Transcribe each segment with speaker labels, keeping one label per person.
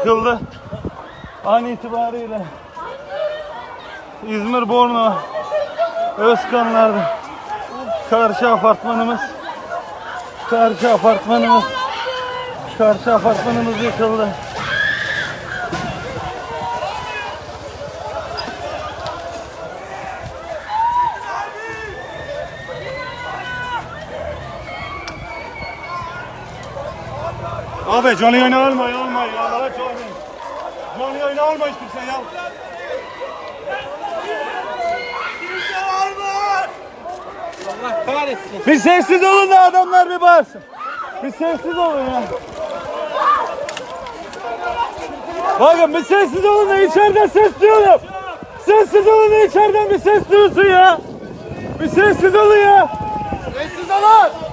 Speaker 1: yıkıldı. An itibariyle İzmir Borno Özkanlar'da karşı apartmanımız karşı apartmanımız karşı apartmanımız yıkıldı. Abi canlı yayını alma alma ya Allah canlı. Yayını alma hiç kimse ya.
Speaker 2: Allah kahretsin.
Speaker 1: Bir sessiz olun da adamlar bir bağırsın. Bir sessiz olun ya. Bakın bir sessiz olun da içeriden ses duyuyorum. Sessiz olun da içeriden bir ses duyulsun ya. Bir sessiz olun ya. Sessiz olun.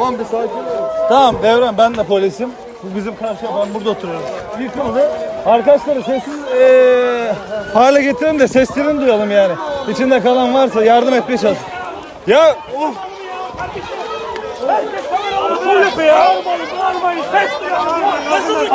Speaker 2: Tamam bir sakin ol.
Speaker 1: Tamam Devran ben de polisim. Bu bizim karşıya ben burada oturuyorum. Yıkıldı. Arkadaşları sessiz eee, hale getirelim de seslerini duyalım yani. İçinde kalan varsa yardım etmeye çalış. Ya of. Ne yapıyor ya?
Speaker 3: Bağırmayın, ses duyuyorum. Nasıl